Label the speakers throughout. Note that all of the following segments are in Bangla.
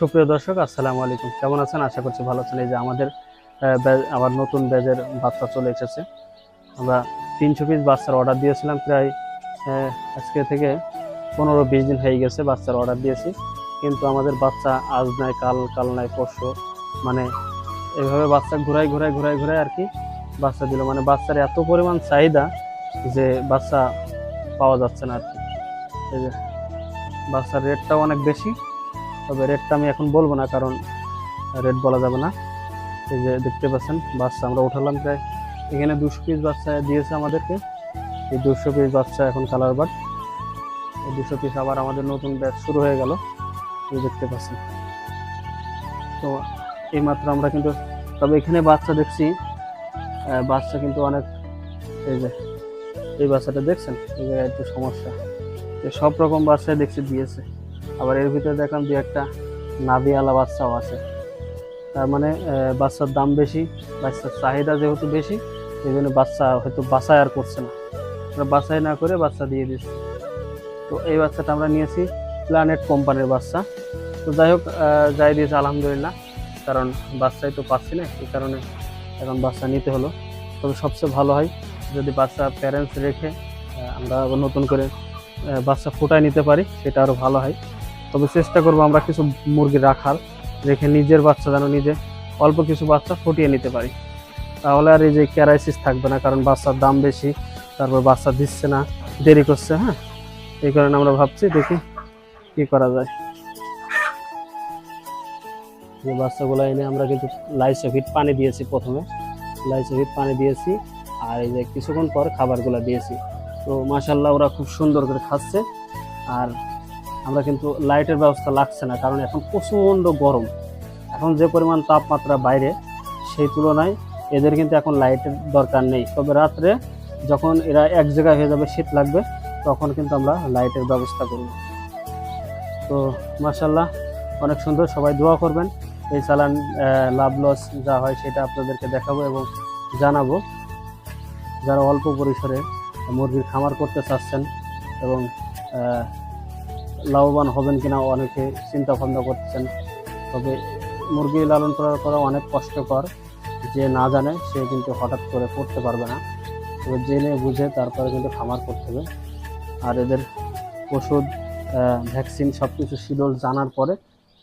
Speaker 1: সুপ্রিয় দর্শক, আসসালামু আলাইকুম। কেমন আছেন? আশা করছি ভালো আছেন। এই যে আমাদের আবার নতুন ব্যাজের বাচ্চা চলে এসেছে। আমরা তিনশো পিস বাচ্চার অর্ডার দিয়েছিলাম প্রায় আজকে থেকে পনেরো বিশ দিন হয়ে গেছে বাচ্চার অর্ডার দিয়েছি। কিন্তু আমাদের বাচ্চা আজ নাই, কাল কাল নাই, পরশু মানে এভাবে বাচ্চা ঘুরাই ঘুরাই ঘুরাই ঘুরাই আর কি বাচ্চা দিল। মানে বাচ্চার এত পরিমাণ চাহিদা যে বাচ্চা পাওয়া যাচ্ছে না আর কি। বাচ্চার রেটটাও অনেক বেশি। তবে রেটটা আমি এখন বলব না, কারণ রেট বলা যাবে না। এই যে দেখতে পাচ্ছেন, বাচ্চা আমরা উঠালাম প্রায়, এখানে দুশো পিস বাচ্চা দিয়েছে আমাদেরকে। এই দুশো পিস বাচ্চা এখন কালার বাট এই দুশো পিস আবার আমাদের নতুন ব্যাচ শুরু হয়ে গেল, এই দেখতে পাচ্ছেন। তো এইমাত্র আমরা কিন্তু, তবে এখানে বাচ্চা দেখছি বাচ্চা কিন্তু অনেক, এই যে, এই বাচ্চাটা দেখছেন? এই জায়গায় একটু সমস্যা। সব রকম বাচ্চা দেখছি দিয়েছে। আবার এর ভিতরে দেখলাম দু একটা নাভিওয়ালা বাচ্চাও আছে। তার মানে বাচ্চার দাম বেশি, বাচ্চার চাহিদা যেহেতু বেশি, এই জন্য বাচ্চা হয়তো বাছাই আর করছে না। বাছাই না করে বাচ্চা দিয়ে দিচ্ছে। তো এই বাচ্চাটা আমরা নিয়েছি প্ল্যানেট কোম্পানির বাচ্চা। তো যাই হোক যাই দিয়েছে আলহামদুলিল্লাহ, কারণ বাচ্চাই তো পাচ্ছি না, এই কারণে এখন বাচ্চা নিতে হলো। তবে সবচেয়ে ভালো হয়, যদি বাচ্চা প্যারেন্টস রেখে আমরা নতুন করে বাচ্চা ফুটায় নিতে পারি, সেটা আরও ভালো হয়। তবে চেষ্টা করব আমরা কিছু মুরগি রাখার রেখে নিজের বাচ্চা যেন নিজে অল্প কিছু বাচ্চা ফুটিয়ে নিতে পারি। তাহলে আর এই যে ক্যারাইসিস থাকবে না, কারণ বাচ্চার দাম বেশি, তারপর বাচ্চা দিচ্ছে না, দেরি করছে হ্যাঁ? এই কারণে আমরা ভাবছি দেখি কি করা যায়। যে বাচ্চাগুলো এনে আমরা কিন্তু লাইসোভিট পানি দিয়েছি প্রথমে। লাইসোভিট পানি দিয়েছি, আর এই যে কিছুক্ষণ পর খাবারগুলো দিয়েছি। তো মাসাল্লাহ ওরা খুব সুন্দর করে খাচ্ছে। আর আমরা কিন্তু লাইটের ব্যবস্থা লাগছে না, কারণ এখন প্রচণ্ড গরম। এখন যে পরিমাণ তাপমাত্রা বাইরে, সেই তুলনায় এদের কিন্তু এখন লাইটের দরকার নেই। তবে রাত্রে যখন এরা এক জায়গায় হয়ে যাবে, শীত লাগবে, তখন কিন্তু আমরা লাইটের ব্যবস্থা করব। তো মাসাল্লাহ অনেক সুন্দর, সবাই দোয়া করবেন। এই চালান লাভ লস যা হয় সেটা আপনাদেরকে দেখাবো এবং জানাব। যারা অল্প পরিসরে মুরগির খামার করতে চাচ্ছেন এবং লাভবান হবেন কিনা অনেকে চিন্তা ভাবনা করছেন। তবে মুরগি লালন পালন করা অনেক কষ্টকর। যে না জানে, সে কিন্তু হঠাৎ করে করতে পারবে না। তবে জেনে বুঝে তারপরে কিন্তু খামার করতে হবে। আর এদের ওষুধ ভ্যাকসিন সব কিছু শিডিউল জানার পরে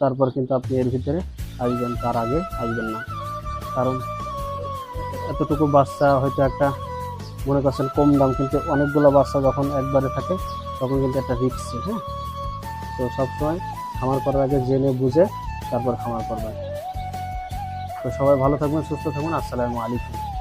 Speaker 1: তারপর কিন্তু আপনি এর ভিতরে আসবেন। তার আগে আসবেন না। কারণ এতটুকু বাচ্চা হয়তো একটা মনে করছেন কম দাম, কিন্তু অনেকগুলো বাচ্চা যখন একবারে থাকে, তখন কিন্তু একটা রিক্স হ্যাঁ? তো সবসময় খামার করার আগে জেনে বুঝে তারপর খামার করবেন। তো সবাই ভালো থাকবেন, সুস্থ থাকবেন, আসসালামু আলাইকুম।